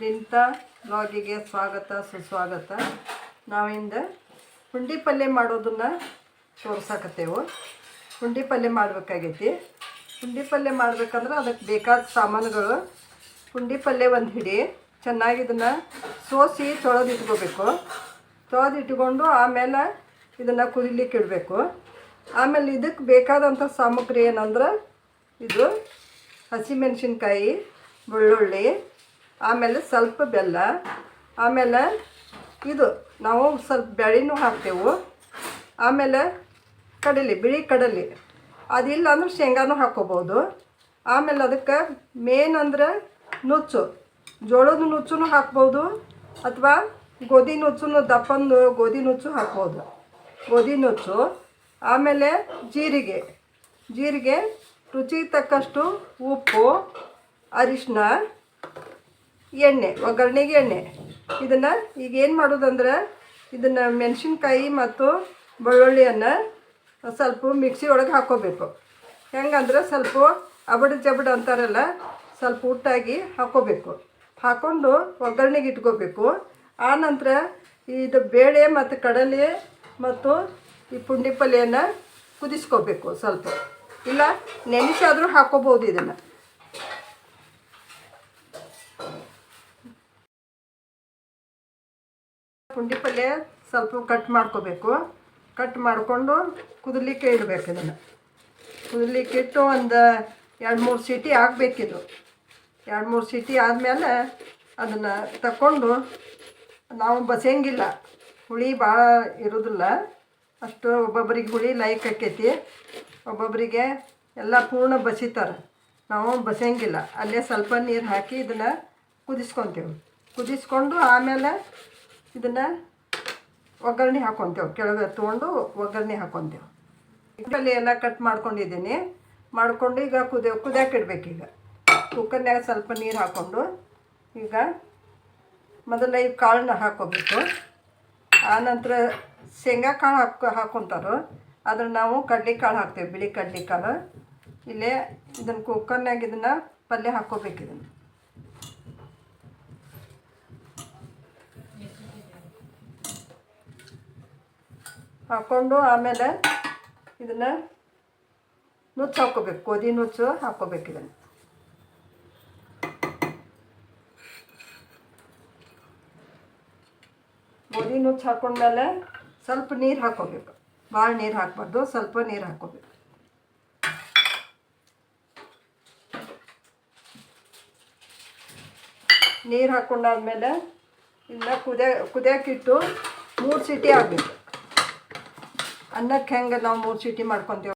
ರಿಂತಾ ಬ್ಲಾಗಿಗೆ ಸ್ವಾಗತ, ಸುಸ್ವಾಗತ. ನಾವಿಂದ ಪುಂಡಿ ಪಲ್ಯ ಮಾಡೋದನ್ನು ತೋರ್ಸಾಕತ್ತೇವು. ಪುಂಡಿ ಪಲ್ಯ ಮಾಡಬೇಕಾಗೈತಿ. ಪುಂಡಿ ಪಲ್ಯ ಮಾಡ್ಬೇಕಂದ್ರೆ ಅದಕ್ಕೆ ಬೇಕಾದ ಸಾಮಾನುಗಳು ಪುಂಡಿ ಪಲ್ಯ ಒಂದು ಹಿಡಿ ಚೆನ್ನಾಗಿ ಇದನ್ನು ಸೋಸಿ ತೊಳೆದು ಇಟ್ಕೋಬೇಕು. ಇಟ್ಕೊಂಡು ಆಮೇಲೆ ಇದನ್ನು ಕುದಿಲಿಕ್ಕೆ ಇಡಬೇಕು. ಆಮೇಲೆ ಇದಕ್ಕೆ ಬೇಕಾದಂಥ ಸಾಮಗ್ರಿ ಏನಂದ್ರೆ ಇದು ಹಸಿಮೆಣಸಿನ್ಕಾಯಿ, ಬೆಳ್ಳುಳ್ಳಿ ಆಮೇಲೆ ಸ್ವಲ್ಪ ಬೆಲ್ಲ, ಆಮೇಲೆ ಇದು ನಾವು ಸ್ವಲ್ಪ ಬೆಳೆನೂ ಹಾಕ್ತೇವೆ. ಆಮೇಲೆ ಕಡಲೆ, ಬಿಳಿ ಕಡಲೆ. ಅದಿಲ್ಲ ಅಂದ್ರೆ ಶೇಂಗಾನೂ ಹಾಕ್ಕೋಬೋದು. ಆಮೇಲೆ ಅದಕ್ಕೆ ಮೇನ್ ಅಂದ್ರೆ ನುಚ್ಚು. ಜೋಳದ ನುಚ್ಚು ಹಾಕ್ಬೋದು ಅಥವಾ ಗೋಧಿ ನುಚ್ಚು ದಪ್ಪಂದು ಗೋಧಿ ನುಚ್ಚು ಹಾಕ್ಬೋದು. ಗೋಧಿ ನುಚ್ಚು. ಆಮೇಲೆ ಜೀರಿಗೆ. ಜೀರಿಗೆ ರುಚಿಗೆ ತಕ್ಕಷ್ಟು ಉಪ್ಪು ಅರಿಶಿನ ಎಣ್ಣೆ, ಒಗ್ಗರಣೆಗೆ ಎಣ್ಣೆ. ಇದನ್ನು ಈಗ ಏನು ಮಾಡೋದಂದ್ರೆ ಇದನ್ನು ಮೆಣಸಿನ್ಕಾಯಿ ಮತ್ತು ಬೆಳ್ಳುಳ್ಳಿಯನ್ನು ಸ್ವಲ್ಪ ಮಿಕ್ಸಿ ಒಳಗೆ ಹಾಕ್ಕೋಬೇಕು ಹೆಂಗಂದ್ರೆ ಸ್ವಲ್ಪ ಅಬಡ ಜಬಡ ಅಂತಾರಲ್ಲ, ಸ್ವಲ್ಪ ಉಟ್ಟಾಗಿ ಹಾಕ್ಕೋಬೇಕು ಹಾಕ್ಕೊಂಡು ಒಗ್ಗರಣೆಗೆ ಇಟ್ಕೋಬೇಕು. ಆ ನಂತರ ಇದು ಬೇಳೆ ಮತ್ತು ಕಡಲೆ ಮತ್ತು ಈ ಪುಂಡಿ ಪಲ್ಯನ ಕುದಿಸ್ಕೋಬೇಕು ಸ್ವಲ್ಪ. ಇಲ್ಲ ನೆನೆಸಾದರೂ ಹಾಕ್ಕೋಬೋದು ಇದನ್ನು. ಪುಂಡಿ ಪಲ್ಯ ಸ್ವಲ್ಪ ಕಟ್ ಮಾಡ್ಕೋಬೇಕು. ಕಟ್ ಮಾಡಿಕೊಂಡು ಕುದಲಿಕ್ಕೆ ಇಡಬೇಕು ಇದನ್ನು. ಕುದಲಿಕ್ಕೆ ಇಟ್ಟು ಒಂದು ಎರಡು ಮೂರು ಸೀಟಿ ಹಾಕ್ಬೇಕಿದ್ರು ಎರಡು ಮೂರು ಸೀಟಿ ಆದಮೇಲೆ ಅದನ್ನು ತಕ್ಕೊಂಡು ನಾವು ಬಸಿಯಂಗಿಲ್ಲ ಹುಳಿ ಭಾಳ ಇರೋದಿಲ್ಲ. ಅಷ್ಟು ಒಬ್ಬೊಬ್ಬರಿಗೆ ಹುಳಿ ಲೈಕ್ ಆಕೈತಿ. ಒಬ್ಬೊಬ್ಬರಿಗೆ ಎಲ್ಲ ಪೂರ್ಣ ಬಸಿತಾರೆ. ನಾವು ಬಸಿಯಂಗಿಲ್ಲ ಅಲ್ಲೇ ಸ್ವಲ್ಪ ನೀರು ಹಾಕಿ ಇದನ್ನು ಕುದಿಸ್ಕೊತೀವಿ. ಕುದಿಸ್ಕೊಂಡು ಆಮೇಲೆ ಇದನ್ನು ಒಗ್ಗರಣೆ ಹಾಕೊತೇವೆ. ಕೆಳಗೆ ತೊಗೊಂಡು ಒಗ್ಗರಣೆ ಹಾಕೊತೇವೆ. ಇದರಲ್ಲಿ ಎಲ್ಲ ಕಟ್ ಮಾಡ್ಕೊಂಡಿದ್ದೀನಿ. ಮಾಡ್ಕೊಂಡು ಈಗ ಕುದಿಯೋ ಕುದಿಯಕ್ಕೆ ಇಡ್ಬೇಕು ಈಗ. ಕುಕ್ಕರ್ನ್ಯಾಗ ಸ್ವಲ್ಪ ನೀರು ಹಾಕ್ಕೊಂಡು ಈಗ ಮೊದಲ ಈ ಕಾಳನ್ನ ಹಾಕೋಬೇಕು. ಆನಂತರ ಶೇಂಗಾ ಕಾಳು ಹಾಕೊ ಹಾಕ್ಕೊತಾರೋ ಅದ್ರ ನಾವು ಕಡ್ಲೆ ಕಾಳು ಹಾಕ್ತೇವೆ, ಬಿಳಿ ಕಡ್ಲೆ ಕಾಳು. ಇಲ್ಲೇ ಇದನ್ನು ಕುಕ್ಕರ್ನಾಗ ಇದನ್ನು ಪಲ್ಯ ಹಾಕ್ಕೋಬೇಕು ಇದನ್ನು. ಹಾಕ್ಕೊಂಡು ಆಮೇಲೆ ಇದನ್ನು ನುಚ್ಚು ಹಾಕ್ಕೋಬೇಕು ಗೋಧಿ ನುಚ್ಚು ಹಾಕ್ಕೋಬೇಕು ಇದನ್ನು. ಗೋಧಿ ನುಚ್ಚು ಹಾಕೊಂಡ್ಮೇಲೆ ಸ್ವಲ್ಪ ನೀರು ಹಾಕ್ಕೋಬೇಕು ಭಾಳ ನೀರು ಹಾಕ್ಬಾರ್ದು, ಸ್ವಲ್ಪ ನೀರು ಹಾಕ್ಕೋಬೇಕು ನೀರು ಹಾಕ್ಕೊಂಡಾದ್ಮೇಲೆ ಇನ್ನು ಕುದಿಯ, ಕುದಿಯೋಕ್ಕಿಟ್ಟು ಮೂರು ಸಿಟಿ ಆಗಬೇಕು. ಅನ್ನಕ್ಕೆ ಹೆಂಗೆ ನಾವು ಮೂರು ಸೀಟಿ ಮಾಡ್ಕೊತೀವಿ.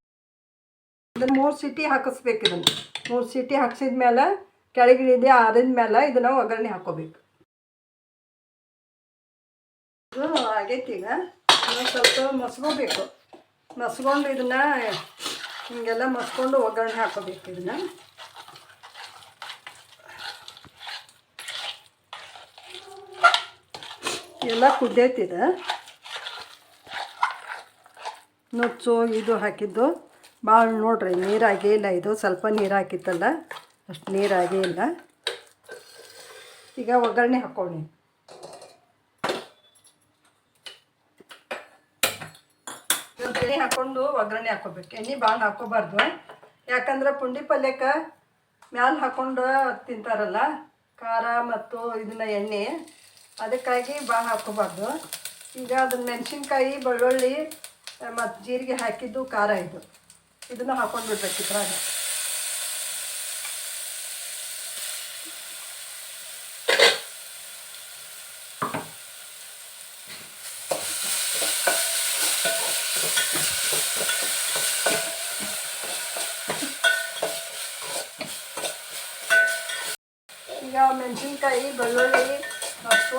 ಅದನ್ನು ಮೂರು ಸೀಟಿ ಹಾಕಿಸ್ಬೇಕು ಇದನ್ನು. ಮೂರು ಸೀಟಿ ಹಾಕ್ಸಿದ ಮೇಲೆ ಕೆಳಗಿಳಿದೆ ಆರಿದ ಮೇಲೆ ಇದನ್ನು ಒಗ್ಗರಣೆ ಹಾಕೋಬೇಕು. ಆಗೈತಿ ಈಗ. ಸ್ವಲ್ಪ ಮಸ್ಕೋಬೇಕು ಮಸ್ಕೊಂಡು ಇದನ್ನು ಹಿಂಗೆಲ್ಲ ಮಸ್ಕೊಂಡು ಒಗ್ಗರಣೆ ಹಾಕೋಬೇಕು ಇದನ್ನು. ಎಲ್ಲ ಕುದ್ದೈತಿದೆ ನುಚ್ಚು, ಇದು ಹಾಕಿದ್ದು. ಭಾಳ ನೋಡ್ರಿ, ನೀರಾಗೇ ಇಲ್ಲ ಇದು. ಸ್ವಲ್ಪ ನೀರು ಹಾಕಿತ್ತಲ್ಲ, ಅಷ್ಟು ನೀರಾಗೇ ಇಲ್ಲ. ಈಗ ಒಗ್ಗರಣೆ ಹಾಕ್ಕೊಳ್ಳಿ ಎಣ್ಣೆ ಹಾಕ್ಕೊಂಡು ಒಗ್ಗರಣೆ ಹಾಕೋಬೇಕು. ಎಣ್ಣೆ ಭಾಳ ಹಾಕೋಬಾರ್ದು. ಯಾಕಂದ್ರೆ ಪುಂಡಿ ಪಲ್ಯಕ್ಕೆ ಮ್ಯಾಲ ಹಾಕ್ಕೊಂಡು ತಿಂತಾರಲ್ಲ, ಖಾರ ಮತ್ತು ಇದನ್ನ ಎಣ್ಣೆ, ಅದಕ್ಕಾಗಿ ಭಾಳ ಹಾಕೋಬಾರ್ದು. ಈಗ ಅದನ್ನ ಮೆಣಸಿನ್ಕಾಯಿ, ಬೆಳ್ಳುಳ್ಳಿ ಮತ್ತು ಜೀರಿಗೆ ಹಾಕಿದ್ದು ಖಾರ ಇದು. ಇದನ್ನು ಹಾಕೊಂಡು ಬಿಡ್ಬೇಕು ಇದ್ರಾಗ ಈಗ ಮೆಣಸಿನ್ಕಾಯಿ, ಬೆಳ್ಳುಳ್ಳಿ ಮತ್ತು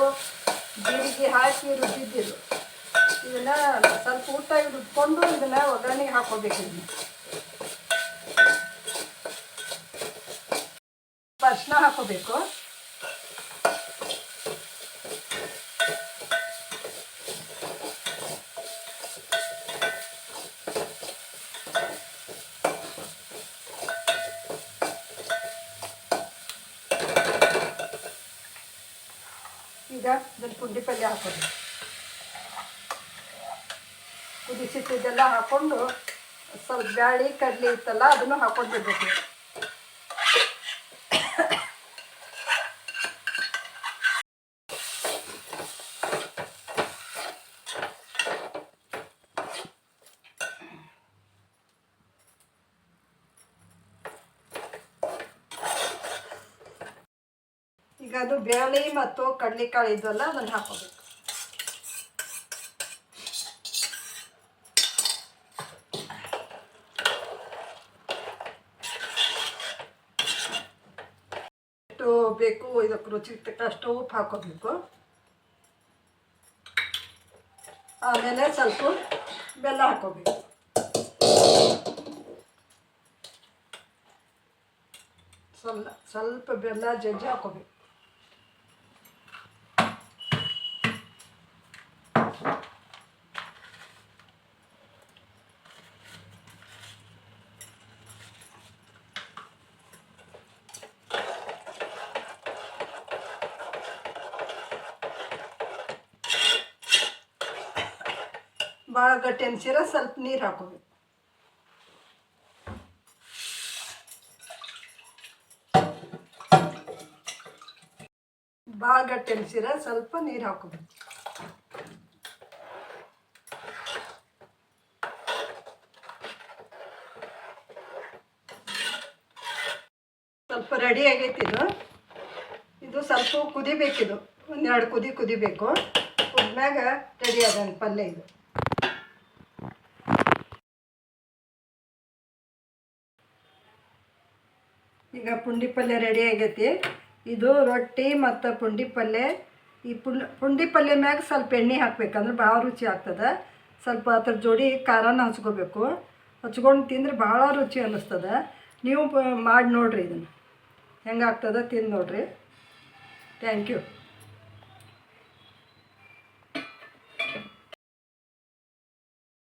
ಜೀರಿಗೆ ಹಾಕಿ ರುಬ್ಬಿದ್ದಿದ್ದು ಇದನ್ನು ಸ್ವಲ್ಪ ಊಟಾಗಿ ರುಬ್ಕೊಂಡು ಇದನ್ನು ಒಗ್ಗರಣೆಗೆ ಹಾಕ್ಕೋಬೇಕು ಇದನ್ನ ಅರ್ಶಿನ ಹಾಕೋಬೇಕು. ಈಗ ಇದನ್ನು ಪುಂಡಿ ಪಲ್ಯ ಹಾಕೋದು ಕುದಿಸಿಟ್ಟಿದ್ದೆಲ್ಲ ಹಾಕ್ಕೊಂಡು ಸ್ವಲ್ಪ ಬ್ಯಾಳಿ, ಕಡಲೆ ಇತ್ತಲ್ಲ, ಅದನ್ನು ಹಾಕೊಂಡು ಬಿಡ್ಬೇಕು ಈಗ ಅದು ಬೇಳೆ ಮತ್ತು ಕಡಲೆಕಾಳು ಇದೆಲ್ಲ ಅದನ್ನು ಹಾಕೋಬೇಕು ಬೇಕು ಇದಕ್ಕೆ ರುಚಿ ತಕ್ಕಷ್ಟು ಉಪ್ಪು ಹಾಕೋಬೇಕು. ಆಮೇಲೆ ಸ್ವಲ್ಪ ಬೆಲ್ಲ ಹಾಕೋಬೇಕು. ಸ್ವಲ್ಪ ಸ್ವಲ್ಪ ಬೆಲ್ಲ ಜಜ್ಜಿ ಹಾಕೋಬೇಕು. ಭಾಳ ಗಟ್ಟಿ ಅನ್ಸಿರ ಸ್ವಲ್ಪ ನೀರು ಹಾಕೋಬೇಕು. ಭಾಳ ಗಟ್ಟಿ ಅನ್ಸಿರ ಸ್ವಲ್ಪ ನೀರು ಹಾಕೋಬೇಕು. ಸ್ವಲ್ಪ ರೆಡಿ ಆಗೈತಿ ಇದು. ಇದು ಸ್ವಲ್ಪ ಕುದಿಬೇಕಿದು. ಒಂದೆರಡು ಕುದಿ ಕುದಿಬೇಕು. ಕುದ್ಮ್ಯಾಗ ರೆಡಿ ಅದ ಪಲ್ಯ ಇದು. ಈಗ ಪುಂಡಿ ಪಲ್ಯ ರೆಡಿ ಆಗೈತಿ. ಇದು ರೊಟ್ಟಿ ಮತ್ತು ಪುಂಡಿ ಪಲ್ಯ. ಈ ಪುಂಡ್, ಪುಂಡಿ ಪಲ್ಯ ಮ್ಯಾಗ ಸ್ವಲ್ಪ ಎಣ್ಣೆ ಹಾಕ್ಬೇಕಂದ್ರೆ ಭಾಳ ರುಚಿ ಆಗ್ತದೆ. ಸ್ವಲ್ಪ ಅದ್ರ ಜೋಡಿ ಖಾರನ ಹಚ್ಕೋಬೇಕು. ಹಚ್ಕೊಂಡು ತಿಂದ್ರೆ ಭಾಳ ರುಚಿ ಅನ್ನಿಸ್ತದೆ. ನೀವು ಮಾಡಿ ನೋಡಿರಿ ಇದನ್ನು. ಹೆಂಗಾಗ್ತದೆ ತಿಂದು ನೋಡಿರಿ. Thank you